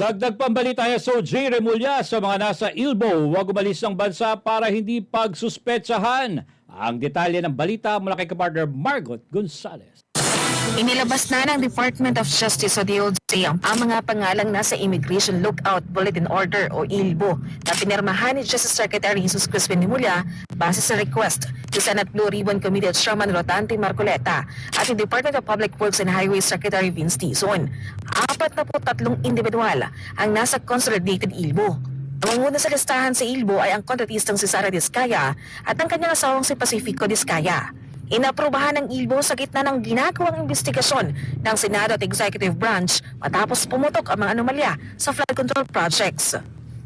Dagdag pambalita tayo so J. Remulla sa mga nasa Ilbo, huwag umalis ng bansa para hindi pagsuspetsahan. Ang detalye ng balita mula kay kapartner Margot Gonzalez. Inilabas na ng Department of Justice o DOJ ang mga pangalang nasa Immigration Lookout Bulletin Order o ILBO na pinirmahan ni Justice Secretary Jesus Crispin Nimula base sa request ni Senate Blue Ribbon Committee Chairman Rotante Marcoleta at yung Department of Public Works and Highways Secretary Vince Tizon. Apat na po tatlong individual ang nasa consolidated ILBO. Ang manguna sa listahan sa ILBO ay ang kontratistang si Sara Discaya at ang kanyang asawang si Pacifico Discaya. Inaprubahan ng ILBO sa gitna ng ginagawang investigasyon ng Senado at Executive Branch matapos pumutok ang mga anomalya sa flood control projects.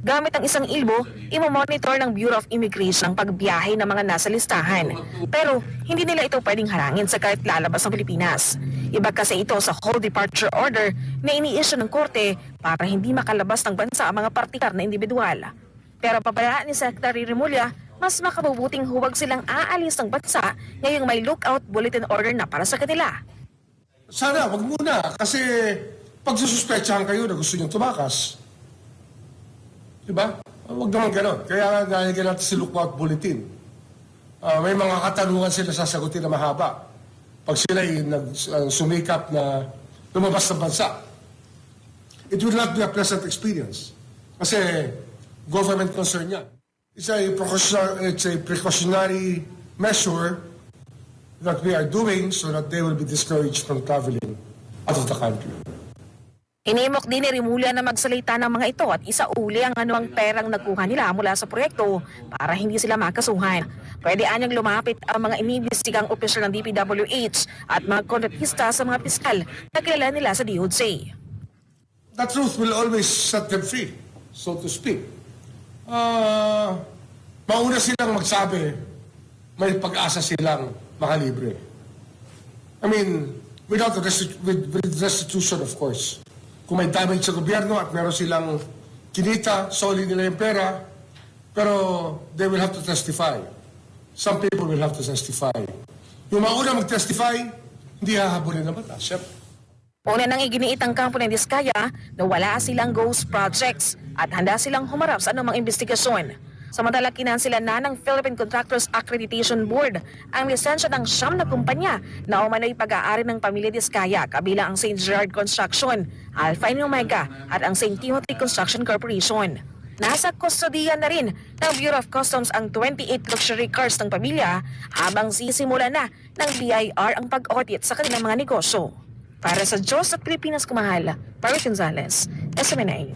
Gamit ang isang ILBO, imomonitor ng Bureau of Immigration ang pagbiyahe ng mga nasa listahan. Pero hindi nila ito pwedeng harangin sa kahit lalabas ng Pilipinas. Iba kasi ito sa whole departure order na ini-issue ng korte para hindi makalabas ng bansa ang mga partikular na individual. Pero pabayaan ni Secretary Remulla, mas makabubuting huwag silang aalis ng bansa ngayong may lookout bulletin order na para sa kanila. Sana, wag muna. Kasi pag sususpetsahan kayo na gusto niyong tumakas, di ba? Wag naman ganon. Kaya nalagyan natin si lookout bulletin. Ah, may mga katanungan sila sasagutin na mahaba. Pag sila nag, ah, sumikap na lumabas ng bansa. It will not be a pleasant experience. Kasi government concern yan. It's a, it's a precautionary measure that we are doing so that they will be discouraged from traveling out of the country. Inimok din ni Remulla na magsalita ng mga ito at isauli ang anuang perang nakuha nila mula sa proyekto para hindi sila makasuhan. Pwede anyang lumapit ang mga iniimbestigang opisyal ng DPWH at mga kontratista sa mga piskal na kilala nila sa DOJ. The truth will always set them free, so to speak. Ah, mauna silang magsabi, may pag-asa silang makalibre. I mean, without the resti- with, with restitution, of course. Kung may damage sa gobyerno at meron silang kinita, solid nila yung pera, pero they will have to testify. Some people will have to testify. Yung mauna mag-testify, hindi hahabulin ng batas. Siyempre. Una nang iginiit ang kampo ng Diskaya na wala silang ghost projects at handa silang humarap sa anumang investigasyon. Samantala kinansilan na ng Philippine Contractors Accreditation Board ang lisensya ng siyam na kumpanya na umano'y pag-aari ng pamilya Diskaya kabilang ang St. Gerard Construction, Alpha and Omega at ang St. Timothy Construction Corporation. Nasa kustodiyan na rin ng Bureau of Customs ang 28 luxury cars ng pamilya habang sisimula na ng BIR ang pag-audit sa kanilang mga negosyo. Para sa Diyos at Pilipinas kumahal, Barry Gonzalez, SMNA.